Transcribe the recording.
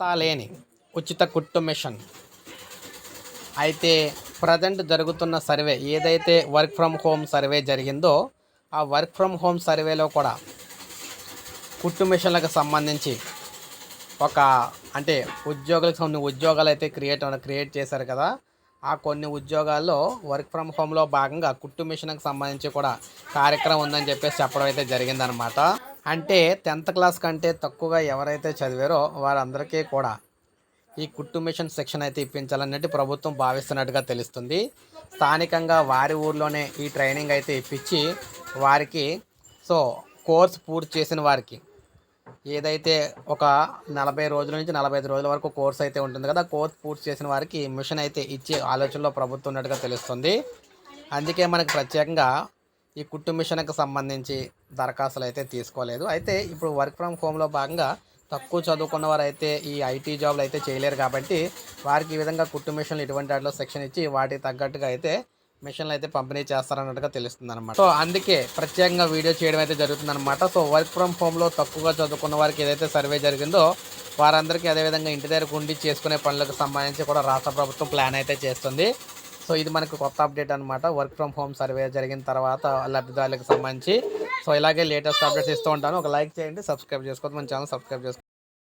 పత్తా లేని ఉచిత కుట్టు మిషన్. అయితే ప్రజెంట్ జరుగుతున్న సర్వే ఏదైతే వర్క్ ఫ్రమ్ హోమ్ సర్వే జరిగిందో ఆ వర్క్ ఫ్రమ్ హోమ్ సర్వేలో కూడా కుట్టు మిషన్లకు సంబంధించి ఒక అంటే ఉద్యోగులకు కొన్ని ఉద్యోగాలు అయితే క్రియేట్ క్రియేట్ చేశారు కదా ఆ కొన్ని ఉద్యోగాల్లో వర్క్ ఫ్రమ్ హోమ్లో భాగంగా కుట్టు మిషన్కి సంబంధించి కూడా కార్యక్రమం ఉందని చెప్పేసి చెప్పడం అయితే జరిగిందనమాట అంటే టెన్త్ క్లాస్ కంటే తక్కువగా ఎవరైతే చదివారో వారందరికీ కూడా ఈ కుట్టు మిషన్ శిక్షణ అయితే ఇప్పించాలన్నట్టు ప్రభుత్వం భావిస్తున్నట్టుగా తెలుస్తుంది. స్థానికంగా వారి ఊర్లోనే ఈ ట్రైనింగ్ అయితే ఇప్పించి వారికి సో కోర్స్ పూర్తి చేసిన వారికి ఏదైతే ఒక నలభై రోజుల నుంచి నలభై ఐదు రోజుల వరకు కోర్స్ అయితే ఉంటుంది కదా కోర్స్ పూర్తి చేసిన వారికి మిషన్ అయితే ఇచ్చే ఆలోచనలో ప్రభుత్వం ఉన్నట్టుగా తెలుస్తుంది. అందుకే మనకు ప్రత్యేకంగా ఈ కుట్టు మిషన్కి సంబంధించి దరఖాస్తులు అయితే తీసుకోలేదు. అయితే ఇప్పుడు వర్క్ ఫ్రమ్ హోమ్లో భాగంగా తక్కువ చదువుకున్న వారు అయితే ఈ ఐటీ జాబ్లు అయితే చేయలేరు కాబట్టి వారికి ఈ విధంగా కుట్టు మిషన్లు ఇటువంటి వాటిలో సెక్షన్ ఇచ్చి వాటికి తగ్గట్టుగా అయితే మిషన్లు అయితే పంపిణీ చేస్తారన్నట్టుగా తెలుస్తుంది అనమాట సో అందుకే ప్రత్యేకంగా వీడియో చేయడం అయితే జరుగుతుందనమాట సో వర్క్ ఫ్రమ్ హోమ్లో తక్కువగా చదువుకున్న వారికి ఏదైతే సర్వే జరిగిందో వారందరికీ అదేవిధంగా ఇంటి దగ్గర ఉండి చేసుకునే పనులకు సంబంధించి కూడా రాష్ట్ర ప్రభుత్వం ప్లాన్ అయితే చేస్తుంది. సో ఇది మనకు కొత్త అప్డేట్ అనమాట వర్క్ ఫ్రమ్ హోమ్ సర్వే జరిగిన తర్వాత లబ్ధిదారులకు సంబంధించి. సో ఇలాగే లేటెస్ట్ అప్డేట్స్ ఇస్తూ ఉంటాను. ఒక లైక్ చేయండి సబ్స్క్రైబ్ చేసుకోవద్దు. మన ఛానల్ సబ్స్క్రైబ్ చేసుకోండి